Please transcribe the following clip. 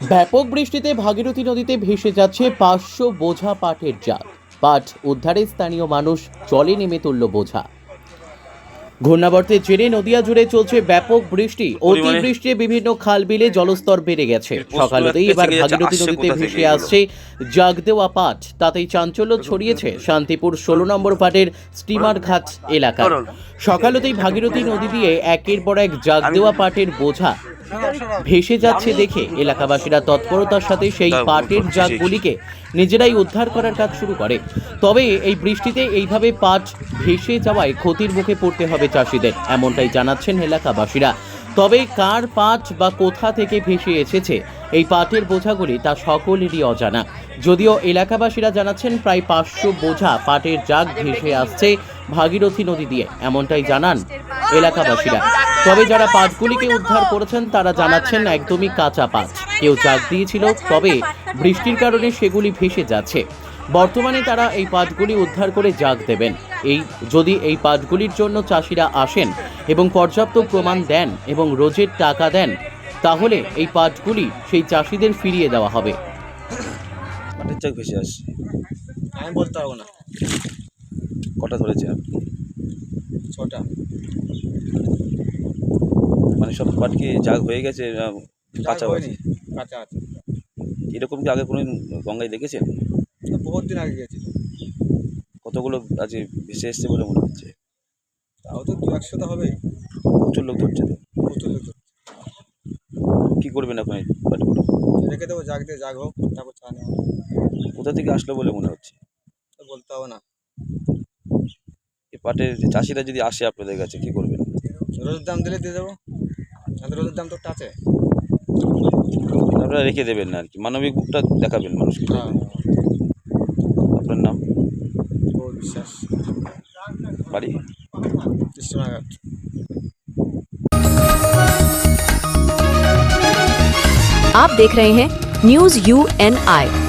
ব্যাপক বৃষ্টিতে ভাগীরথী নদীতে ভেসে যাচ্ছে পাঁচশো বোঝা পাটের জাত। পাট উদ্ধারে স্থানীয় মানুষ জলে নেমে তুলল বোঝা। ঘূর্ণাবর্তের জেরে নদিয়া জুড়ে চলছে ব্যাপক বৃষ্টি। অতিবৃষ্টিতে বিভিন্ন খাল বিলে জলস্তর বেড়ে গেছে। সকালতেই এবার ভাগীরথী নদীতে ভেসে আসছে জাগ দেওয়া পাট। তাতেই চাঞ্চল্য ছড়িয়েছে শান্তিপুর ষোলো নম্বর পাটের স্টিমার ঘাট এলাকায় সকালতেই ভাগীরথী নদী দিয়ে একের পর এক জাগ দেওয়া পাটের বোঝা ভেসে যাচ্ছে দেখে এলাকাবাসীরা তৎপরতার সাথে সেই পাটের। জাগগুলিকে নিজেরাই উদ্ধার করার কাজ শুরু করে। তবে এই বৃষ্টিতে এইভাবে পাট ভেসে যাওয়ায় ক্ষতির মুখে পড়তে হবে চাষিদের এমনটাই জানাচ্ছেন এলাকাবাসীরা। তবে কার পাট বা কোথা থেকে ভেসে এসেছে এই পাটের বোঝাগুলি তা সকলেরই অজানা। যদিও এলাকাবাসীরা জানাচ্ছেন প্রায় পাঁচশো বোঝা পাটের জাগ ভেসে আসছে ভাগীরথী নদী দিয়ে এমনটাই জানান এলাকাবাসীরা। তবে যারা পাটগুলিকে উদ্ধার করেছেন, তারা জানাচ্ছেন একদমই কাঁচা পাট কেউ জাগ দিয়েছিল, তবে বৃষ্টির কারণে সেগুলি ভেসে যাচ্ছে। বর্তমানে তারা এই পাটগুলি উদ্ধার করে জাগ দেবেন। এই, যদি এই পাটগুলির জন্য চাষিরা আসেন এবং পর্যাপ্ত প্রমাণ দেন এবং রোজের টাকা দেন, তাহলে এই পাটগুলি সেই চাষিদের ফিরিয়ে দেওয়া হবে। পাটের চাক ভেসে আমি বলতে পারব না। কটা ধরেছেন আপনি? ছটা। মানে সব পাট কি জাগ হয়ে গেছে কাঁচা যা হয়নি, কাঁচা আছে। এরকম কি আগে কোনো গঙ্গায় দেখেছেন? বহুত দিন আগে গেছি কতগুলো আজ ভেসে এসছে বলে মনে হচ্ছে? তাও তো দু একশো তো হবেই প্রচুর লোক ধরছে তো? প্রচুর লোক তো। কী করবেন এই পাটগুলো? রেখে দেবো জাগ দিয়ে জাগ হোক তারপর চা নেওয়া কোথা থেকে আসলো বলে মনে হচ্ছে? বলতে হবে না। পাটের যে চাষিরা যদি আসে আপনাদের কাছে কী করবেন রোজের দাম দিলে দিয়ে দেবো আমাদের রোজের দাম তো একটা আছে আপনারা রেখে দেবেন না আর কি মানবিক বুকটা দেখাবেন মানুষকে হ্যাঁ আপনার নাম ও বিশ্বাস বাড়ি কৃষ্ণনগর आप देख रहे हैं न्यूज यू एन आई